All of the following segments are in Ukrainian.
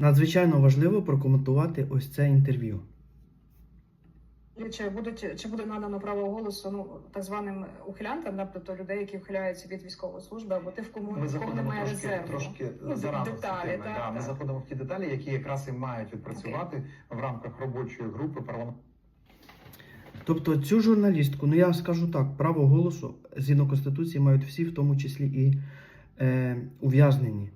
надзвичайно важливо прокоментувати ось це інтерв'ю. Чи будуть чи буде надано право голосу ну так званим ухилянтам, да, тобто людей, які ухиляються від військової служби, або ти в кому, Ми в заходимо немає трошки, резерву. трошки Ну, зарано в деталі, теми. так, да, Ми заходимо в ті деталі, які якраз і мають відпрацювати в рамках робочої групи парламенту. Тобто цю журналістку, ну я скажу так, право голосу згідно Конституції мають всі, в тому числі і е, ув'язнені.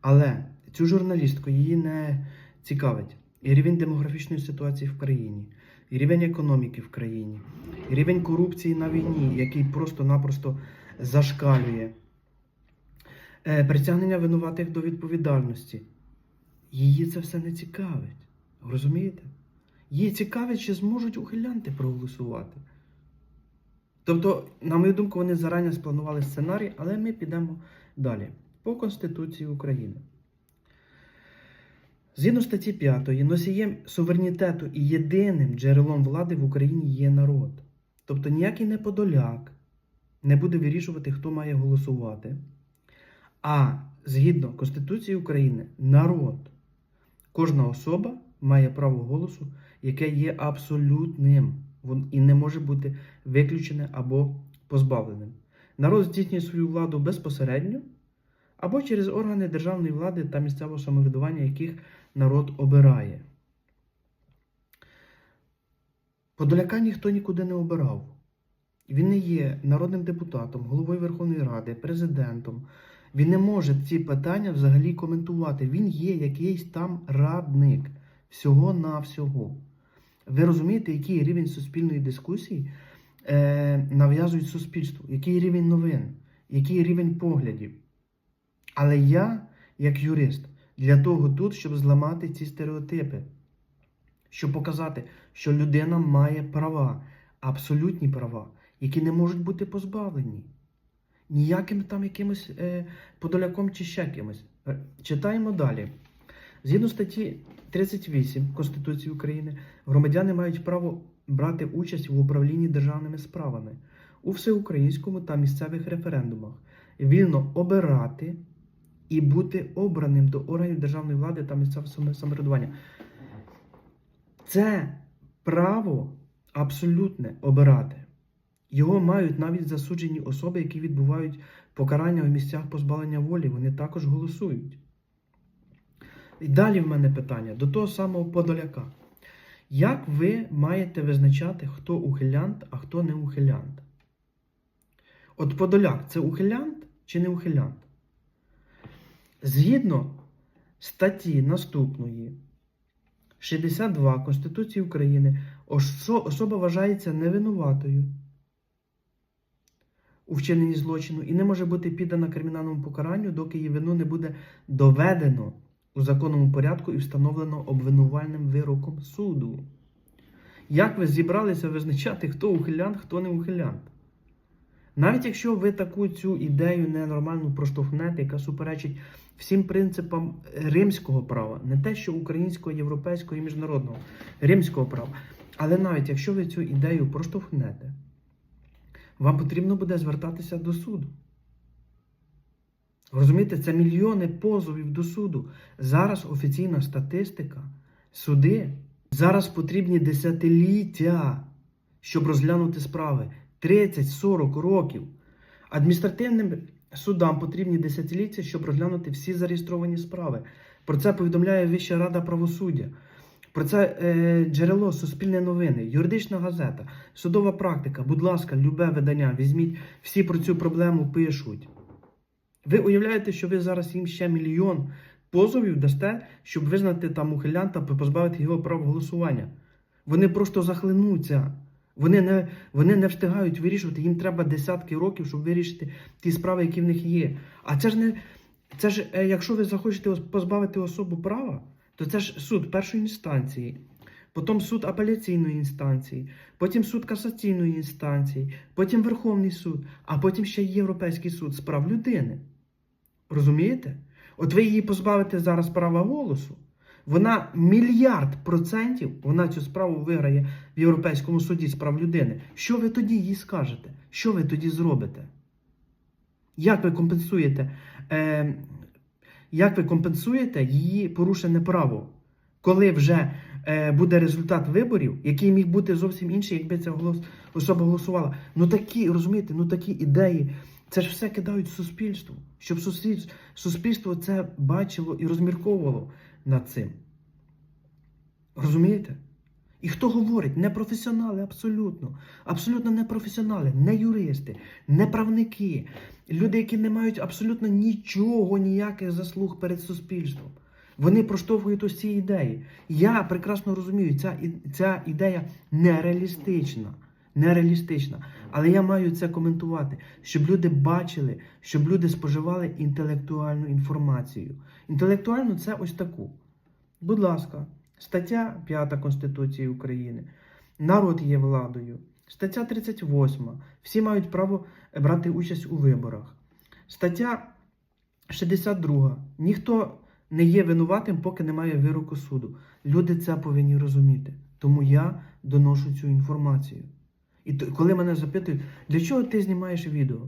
Але цю журналістку її не цікавить і рівень демографічної ситуації в країні, і рівень економіки в країні, і рівень корупції на війні, який просто-напросто зашкалює, е, притягнення винуватих до відповідальності. Її це все не цікавить. Розумієте? Її цікавить, чи зможуть ухилянти проголосувати. Тобто, на мою думку, вони зарані спланували сценарій, але ми підемо далі. По Конституції України. Згідно статті 5, носієм суверенітету і єдиним джерелом влади в Україні є народ. Тобто ніякий не подоляк не буде вирішувати, хто має голосувати. А згідно Конституції України, народ, кожна особа має право голосу, яке є абсолютним і не може бути виключене або позбавленим. Народ здійснює свою владу безпосередньо або через органи державної влади та місцевого самоврядування, яких народ обирає. Подоляка ніхто нікуди не обирав. Він не є народним депутатом, головою Верховної Ради, президентом. Він не може ці питання взагалі коментувати. Він є якийсь там радник всього на всього. Ви розумієте, який рівень суспільної дискусії е, нав'язують суспільству, який рівень новин, який рівень поглядів. Але я, як юрист, для того тут, щоб зламати ці стереотипи, щоб показати, що людина має права, абсолютні права, які не можуть бути позбавлені. Ніяким там якимось е, подоляком чи ще кимось. Е, Читаємо далі. Згідно статті 38 Конституції України, громадяни мають право брати участь в управлінні державними справами у всеукраїнському та місцевих референдумах, вільно обирати і бути обраним до органів державної влади та місцевого самоврядування. Це право абсолютне обирати. Його мають навіть засуджені особи, які відбувають покарання в місцях позбавлення волі. Вони також голосують. І далі в мене питання до того самого Подоляка. Як ви маєте визначати, хто ухилянт, а хто не ухилянт? От Подоляк це ухилянт чи не ухилянт? Згідно статті наступної 62 Конституції України, особа вважається невинуватою у вчиненні злочину і не може бути піддана кримінальному покаранню, доки її вину не буде доведено у законному порядку і встановлено обвинувальним вироком суду. Як ви зібралися визначати, хто ухилянт, хто не ухилянт? Навіть якщо ви таку цю ідею ненормальну проштовхнете, яка суперечить всім принципам римського права, не те, що українського, європейського і міжнародного, римського права. Але навіть якщо ви цю ідею проштовхнете, вам потрібно буде звертатися до суду. Розумієте, це мільйони позовів до суду. Зараз офіційна статистика, суди. Зараз потрібні десятиліття, щоб розглянути справи. 30-40 років. Адміністративним судам потрібні десятиліття, щоб розглянути всі зареєстровані справи. Про це повідомляє Вища рада правосуддя. Про це е, джерело Суспільне новини, юридична газета, судова практика. Будь ласка, любе видання, візьміть, всі про цю проблему пишуть. Ви уявляєте, що ви зараз їм ще мільйон позовів дасте, щоб визнати там ухилянта, позбавити його права голосування. Вони просто захлинуться. Вони не, вони не встигають вирішувати, їм треба десятки років, щоб вирішити ті справи, які в них є. А це ж не. Це ж, е, якщо ви захочете позбавити особу права, то це ж суд першої інстанції, потім суд апеляційної інстанції, потім суд касаційної інстанції, потім Верховний суд, а потім ще Європейський суд з прав людини. Розумієте? От ви її позбавите зараз права голосу. Вона мільярд процентів вона цю справу виграє в Європейському суді з прав людини. Що ви тоді їй скажете? Що ви тоді зробите? Як ви компенсуєте? Е, Як ви компенсуєте її порушене право, коли вже е, буде результат виборів, який міг бути зовсім інший, якби ця голос, особа голосувала? Ну такі, розумієте, ну такі ідеї. Це ж все кидають суспільству, щоб суспільство це бачило і розмірковувало над цим. Розумієте? І хто говорить? Не професіонали, абсолютно. Абсолютно не професіонали, не юристи, не правники, люди, які не мають абсолютно нічого, ніяких заслуг перед суспільством. Вони проштовхують ось ці ідеї. Я прекрасно розумію, ця, ця ідея нереалістична. Нереалістична. Але я маю це коментувати, щоб люди бачили, щоб люди споживали інтелектуальну інформацію. Інтелектуальну це ось таку. Будь ласка, стаття 5 Конституції України. Народ є владою. Стаття 38. Всі мають право брати участь у виборах. Стаття 62. Ніхто не є винуватим, поки немає вироку суду. Люди це повинні розуміти. Тому я доношу цю інформацію. І коли мене запитують, для чого ти знімаєш відео?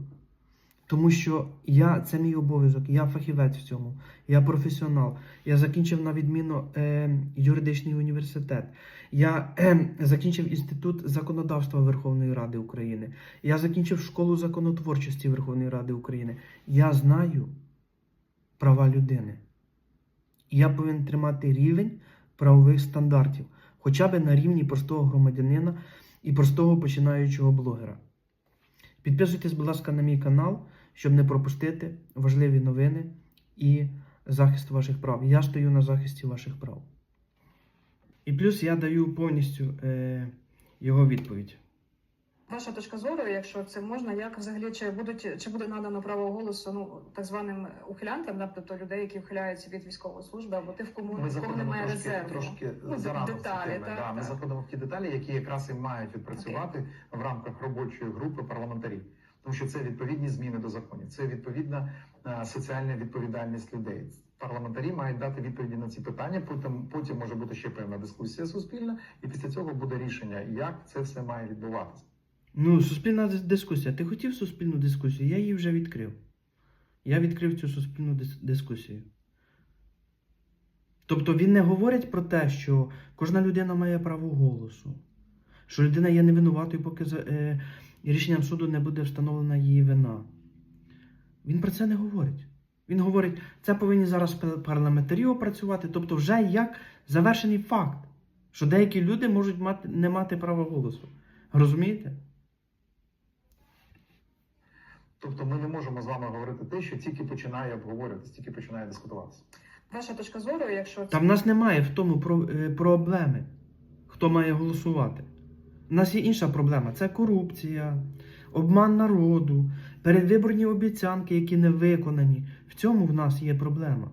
Тому що я це мій обов'язок, я фахівець в цьому, я професіонал. Я закінчив на відміну е, юридичний університет. Я е, закінчив інститут законодавства Верховної Ради України. Я закінчив школу законотворчості Верховної Ради України. Я знаю права людини. Я повинен тримати рівень правових стандартів, хоча б на рівні простого громадянина і простого починаючого блогера. Підписуйтесь, будь ласка, на мій канал, щоб не пропустити важливі новини і захист ваших прав. Я стою на захисті ваших прав. І плюс я даю повністю е, його відповідь. Ваша точка зору, якщо це можна, як взагалі чи будуть чи буде надано право голосу ну так званим ухилянтам, тобто людей, які ухиляються від військової служби, або тих, кому Ми кого заходимо немає трошки, резерву. трошки Ну, зарано деталі, так, да, Ми заходимо в ті деталі, які якраз і мають відпрацювати в рамках робочої групи парламентарів. Тому що це відповідні зміни до законів, це відповідна е, соціальна відповідальність людей. Парламентарі мають дати відповіді на ці питання. Потім потім може бути ще певна дискусія суспільна, і після цього буде рішення, як це все має відбуватися. Ну, суспільна дискусія. Ти хотів суспільну дискусію? Я її вже відкрив. Я відкрив цю суспільну дис- дискусію. Тобто він не говорить про те, що кожна людина має право голосу, що людина є невинуватою, поки за, е, рішенням суду не буде встановлена її вина. Він про це не говорить. Він говорить, це повинні зараз пар- парламентарі опрацювати, тобто вже як завершений факт, що деякі люди можуть мати, не мати права голосу. Розумієте? Тобто, ми не можемо з вами говорити те, що тільки починає обговорюватися, тільки починає дискутуватися. Ваша точка зору, якщо там в нас немає в тому про- е, проблеми, хто має голосувати. У нас є інша проблема це корупція, обман народу, передвиборні обіцянки, які не виконані. В цьому в нас є проблема.